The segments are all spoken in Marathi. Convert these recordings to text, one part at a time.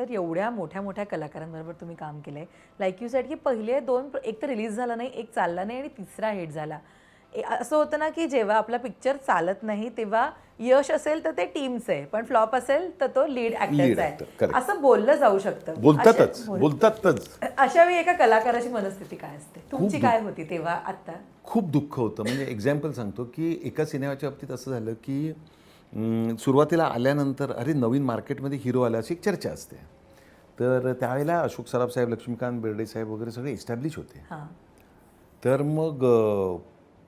सर एवढ्या मोठ्या मोठ्या कलाकारांबरोबर तुम्ही काम केलंय. लाईक यू सेट की पहिले दोन एक तर रिलीज झाला नाही एक चालला नाही आणि तिसरा हिट झाला. असं होतं ना की जेव्हा आपला पिक्चर चालत नाही तेव्हा यश असेल तर ते टीमचं आहे. पण फ्लॉप असेल तर तो लीड ऍक्टरचा आहे. असं बोललं जाऊ शकतं. बोलतातच बोलतातच. अशा वेळी एका कलाकाराची मनस्थिती काय असते? तुमची काय होती तेव्हा आता खूप दुःख होतं. म्हणजे एक्झाम्पल सांगतो की एका सिनेमाच्या बाबतीत असं झालं की सुरुवातीला आल्यानंतर अरे नवीन मार्केटमध्ये हिरो आला अशी एक चर्चा असते. तर त्यावेळेला अशोक सराफ साहेब लक्ष्मीकांत बेर्डे साहेब वगैरे सगळे एस्टॅब्लिश होते. हां. तर मग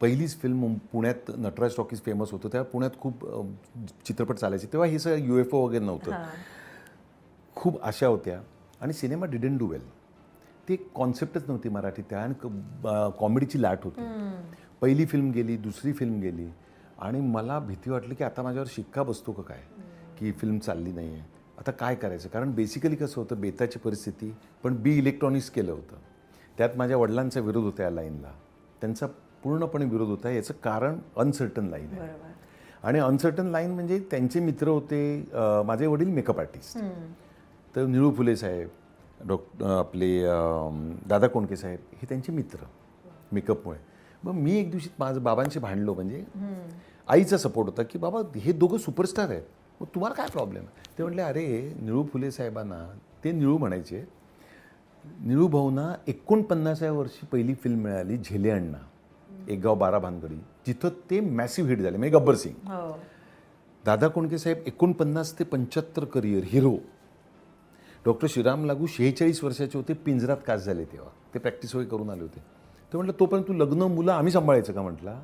पहिलीच फिल्म पुण्यात नटराज टॉकीज फेमस होतं. तेव्हा पुण्यात खूप चित्रपट चालायचे. तेव्हा हे सगळं यू एफ ओ वगैरे नव्हतं. खूप आशा होत्या. आणि सिनेमा डिडंट डू वेल ती एक कॉन्सेप्टच नव्हती मराठीत. त्या आणि कॉमेडीची लाट होती. पहिली फिल्म गेली दुसरी फिल्म गेली. आणि मला भीती वाटली की आता माझ्यावर शिक्का बसतो का काय? की फिल्म चालली नाही आहे आता काय करायचं? कारण बेसिकली कसं होतं बेताची परिस्थिती पण बी इलेक्ट्रॉनिक्स केलं होतं. त्यात माझ्या वडिलांचा विरोध होता या लाईनला त्यांचा पूर्णपणे विरोध होता याचं कारण अनसर्टन लाईन आहे. आणि अनसर्टन लाईन म्हणजे त्यांचे मित्र होते माझे वडील मेकअप आर्टिस्ट तर निळू फुले साहेब डॉक्ट आपले दादा कोंडके साहेब हे त्यांचे मित्र मेकअपमुळे मग मी एक दिवशी माझं बाबांशी भांडलो म्हणजे आईचा सपोर्ट होता की बाबा हे दोघं सुपरस्टार आहेत. मग तुम्हाला काय प्रॉब्लेम आहे ते म्हटले अरे निळू फुले साहेबांना ते निळू म्हणायचे निळू भाऊना एकोणपन्नासाव्या वर्षी पहिली फिल्म मिळाली झेले अण्णा एक गाव बारा भानगडी जिथं ते मॅसिव्ह हिट झाले म्हणजे गब्बर सिंग. हो. दादा कोंडके साहेब एकोणपन्नास ते पंच्याहत्तर करिअर हिरो डॉक्टर श्रीराम लागू शेहेचाळीस वर्षाचे होते पिंजरात कास झाले तेव्हा. ते प्रॅक्टिस वगैरे करून आले होते. ते म्हटलं तोपर्यंत तू लग्न मुलं आम्ही सांभाळायचं का? म्हटलं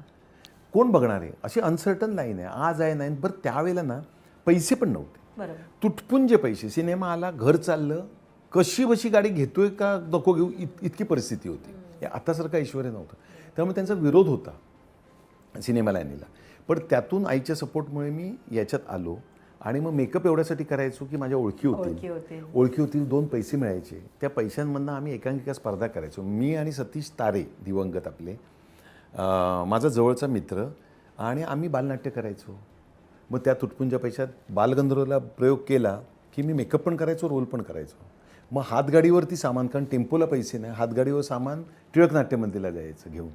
कोण बघणार आहे? अशी अनसर्टन लाईन आहे. आज आहे नाही बरं त्यावेळेला ना पैसे पण नव्हते. बरोबर. तुटपुंजे पैसे सिनेमा आला घर चाललं कशी बशी गाडी घेतोय का नको घेऊ इत इतकी परिस्थिती होती. आतासारखं ऐश्वर्य नव्हतं. त्यामुळे त्यांचा विरोध होता सिनेमा लाईनीला. पण त्यातून आईच्या सपोर्टमुळे मी याच्यात आलो आणि मग मेकअप एवढ्यासाठी करायचो की माझ्या ओळखी होती ओळखी होतील दोन पैसे मिळायचे. त्या पैशांमधनं आम्ही एकांकिका स्पर्धा करायचो. मी आणि सतीश तारे दिवंगत आपले माझा जवळचा मित्र आणि आम्ही बालनाट्य करायचो. मग त्या तुटपुंच्या पैशात बालगंधर्वला प्रयोग केला की मी मेकअप पण करायचो रोल पण करायचो. मग हातगाडीवरती सामान कारण टेम्पोला पैसे नाही हातगाडीवर सामान टिळक नाट्यमंदिरला जायचं घेऊन.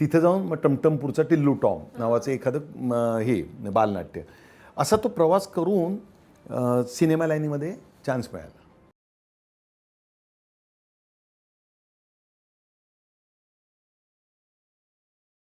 तिथं जाऊन मग टमटमपूरचा टिल्लू टॉम नावाचं एखादं हे बालनाट्य. असा तो प्रवास करून सिनेमा लाईनीमध्ये चान्स मिळाला.